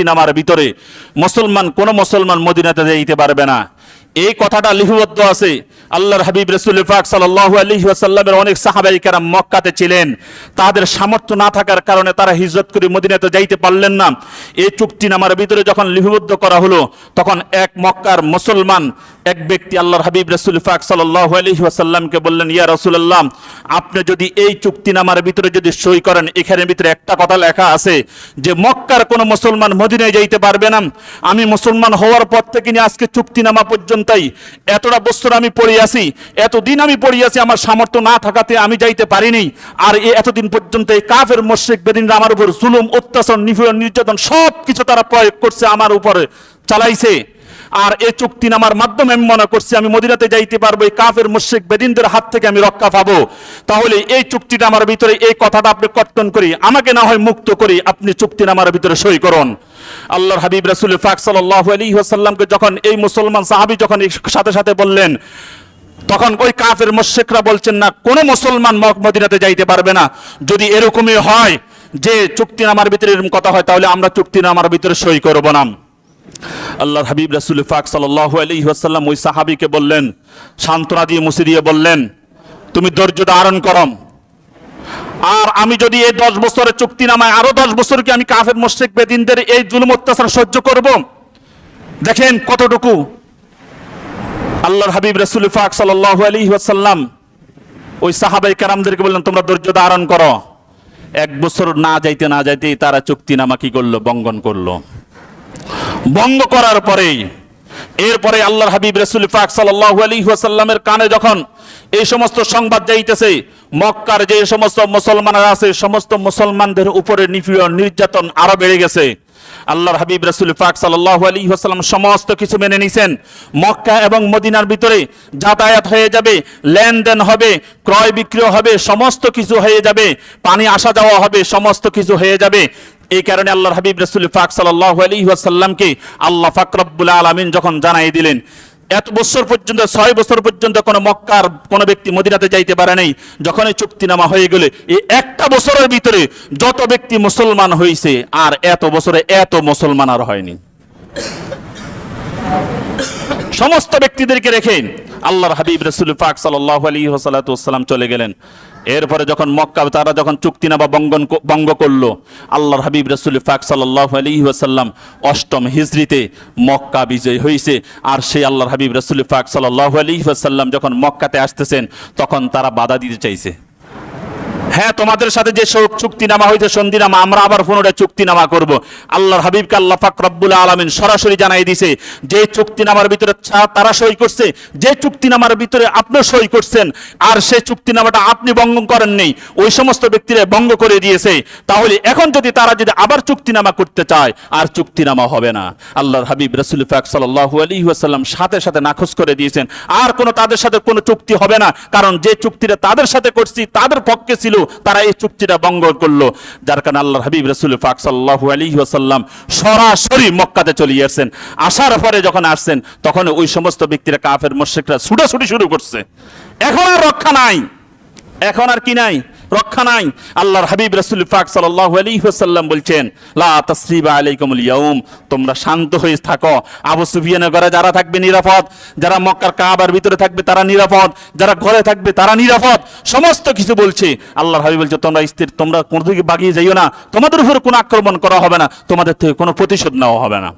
চুক্তিনামার ভিতরে মুসলমান কোন মুসলমান মদিনাতে যেতে পারবে না। এই কথাটা লিপিবদ্ধ আছে। আল্লাহর হাবিব রসুল আলাইহি ওয়াসাল্লামের অনেক সাহাবাই মক্কাতে ছিলেন। তাদের সামর্থ্য না থাকার কারণে তারা হিজরত করে মদিনাতে যাইতে পারলেন না। এই চুক্তিনামার ভিতরে যখন লিপিবদ্ধ করা হলো, তখন এক মক্কার মুসলমান এক ব্যক্তি আল্লাহর হাবিব রসুল সাল্লাল্লাহু আলাইহি ওয়াসাল্লামকে বললেন, ইয়া রাসূলুল্লাহ, আপনি যদি এই চুক্তি চুক্তিনামার ভিতরে যদি সই করেন, এখানের ভিতরে একটা কথা লেখা আছে যে, মক্কার কোনো মুসলমান মদিনায় যাইতে পারবে না। আমি মুসলমান হওয়ার পর থেকে আজকে চুক্তিনামা পর্যন্তই এতটা বছর আমি পড়ে আছি, এতদিন আমি পড়ে আছি, আমার সামর্থ্য না থাকাতে আমি যাইতে পারিনি। আর এ এতদিন পর্যন্ত এই কাফের মোশেক বেদিনরা আমার উপর জুলুম, অত্যাচার, নিপীড়ন, নির্যাতন সব কিছু তারা প্রয়োগ করছে, আমার উপরে চালাইছে। আর এই চুক্তিনামার মাধ্যমে আমি মনে করছি আমি মদিনাতে যাইতে পারব, এই কাফের মুশ্রিক বেদিনদের হাত থেকে আমি রক্ষা পাবো। তাহলে এই চুক্তিটা আমার ভিতরে, এই কথাটা আপনি কর্তন করি, আমাকে না হয় মুক্ত করি, আপনি চুক্তি চুক্তিনামার ভিতরে সই করুন। আল্লাহর হাবিব রাসুল ফাক সাল্লাহ আলী ওয়াসাল্লামকে যখন এই মুসলমান সাহাবি যখন সাথে সাথে বললেন, তখন ওই কাফের মুশ্রিকরা বলছেন, না, কোনো মুসলমান মদিনাতে যাইতে পারবে না। যদি এরকমই হয় যে চুক্তি চুক্তিনামার ভিতরে এরকম কথা হয়, তাহলে আমরা চুক্তি চুক্তিনামার ভিতরে সই করব না। আল্লাহর হাবিব রাসুল ফাক সাল্লাহ আলী ওয়াসাল্লাম ওই সাহাবিকে বললেন, সান্ত্বনা দিয়ে মুসি দিয়ে বললেন, তুমি ধৈর্য ধারণ করম আর আমি যদি এই দশ বছরের চুক্তি নামায়, আরও দশ বছর কি আমি কাফের মোশেক বেদিনদের এই জুলুম, অত্যাচার সহ্য করব? দেখেন কতটুকু আল্লাহর হাবিব রাসুল ফাক সাল্লাহ আলী ওয়াসাল্লাম ওই সাহাবাই কারামদেরকে বললেন, তোমরা ধৈর্য ধারণ করো। এক বছর না যাইতে, না যাইতেই তারা চুক্তি নামা কি করল, বঙ্গন করল। বঙ্গ করার পরেই, এরপরে আল্লাহর হাবিব রসুল পাক সাল্লাহ কানে যখন এই সমস্ত সংবাদ যাইতেছে, মক্কার যে সমস্ত মুসলমানরা আছে, সমস্ত মুসলমানদের উপরে নিপীড়ন, নির্যাতন আরও বেড়ে গেছে। আল্লাহর হাবিব রসুল পাক সাল্লাহ আলী ওয়াসাল্লাম সমস্ত কিছু মেনে নিছেন। মক্কা এবং মদিনার ভিতরে যাতায়াত হয়ে যাবে, লেনদেন হবে, ক্রয় বিক্রয় হবে, সমস্ত কিছু হয়ে যাবে, পানি আসা যাওয়া হবে, সমস্ত কিছু হয়ে যাবে। এই কারণে আল্লাহর হাবিব রসুল ফাক সাল্লাহ আল্লাহ ফাকরবুল আলমিন যখন জানাই দিলেন, এত বছর পর্যন্ত, ছয় বছর পর্যন্ত কোনো মক্কার কোনো ব্যক্তি মদিনাতে যাইতে পারে নাই যখন এই চুক্তিনামা হয়ে গেলে, এই একটা বছরের ভিতরে যত ব্যক্তি মুসলমান হয়েছে আর এত বছরে এত মুসলমান আর হয়নি। সমস্ত ব্যক্তিদেরকে রেখে আল্লাহর হাবিব রসুল পাক সাল্লাহ আলী ওসালাতাম চলে গেলেন। এরপরে যখন মক্কা, তারা যখন চুক্তিনামা বঙ্গন বঙ্গ করল, আল্লাহর হাবিব রসুল ফাক সাল্লাহ আলী ওয়াসাল্লাম অষ্টম হিজড়িতে মক্কা বিজয় হয়েছে আর সেই আল্লাহর হাবিব রসুল ফাক সাল্লাহ আলী ওয়াসাল্লাম যখন মক্কাতে আসতেছেন, তখন তারা বাধা দিতে চাইছে। হ্যাঁ তোমাদের সাথে যে চুক্তিনামা হয়েছে, সন্ধিনামা, আমরা আবার পুনরায় চুক্তিনামা করব। আল্লাহর হাবিবকে আল্লাহ পাক রব্বুল আলমিন সরাসরি জানাই দিছে, যে চুক্তিনামার ভিতরে তারা সই করছে, যে চুক্তিনামার ভিতরে আপনি সই করছেন, আর সেই চুক্তিনামাটা আপনি ভঙ্গ করেন নেই ওই সমস্ত ব্যক্তিরা ভঙ্গ করে দিয়েছে। তাহলে এখন যদি তারা যদি আবার চুক্তিনামা করতে চায়, আর চুক্তিনামা হবে না। আল্লাহর হাবিব রসুল ফাক সাল্লাহ আলী ওয়াসাল্লাম সাথে সাথে নাকচ করে দিয়েছেন। আর কোনো তাদের সাথে কোনো চুক্তি হবে না, কারণ যে চুক্তিটা তাদের সাথে করছি, তাদের পক্ষে ছিল তারা এই চুক্তিটা ভঙ্গ করল, যার কারণে আল্লাহর হাবিব রসুল ফাক সাল্লাহ আলী ওয়াসাল্লাম সরাসরি মক্কাতে চলে আসছেন আসার পরে যখন আসছেন, তখন ওই সমস্ত ব্যক্তিরা কাফের মোশেকরা ছুটাছুটি শুরু করছে। এখন আর রক্ষা নাই। এখন আর কি নাই? রক্ষা নাই। আল্লাহর হাবিব রাসূল পাক সাল্লাল্লাহু আলাইহি ওয়াসাল্লাম বলছেন, লা তাসরিবা আলাইকুমুল ইয়াউম। তোমরা শান্ত হয়ে থাকো। আবু সুফিয়ানের ঘরে যারা থাকবে নিরাপদ, যারা মক্কার কাবার ভিতরে থাকবে তারা নিরাপদ, যারা ঘরে থাকবে তারা নিরাপদ। সমস্ত কিছু বলছে। আল্লাহর হাবিব বলছে, তোমরা স্থির, তোমরা কোনো দিকে বাগিয়ে যাইও না। তোমাদের উপরে কোনো আক্রমণ করা হবে না। তোমাদের থেকে কোনো প্রতিশোধ নেওয়া হবে না।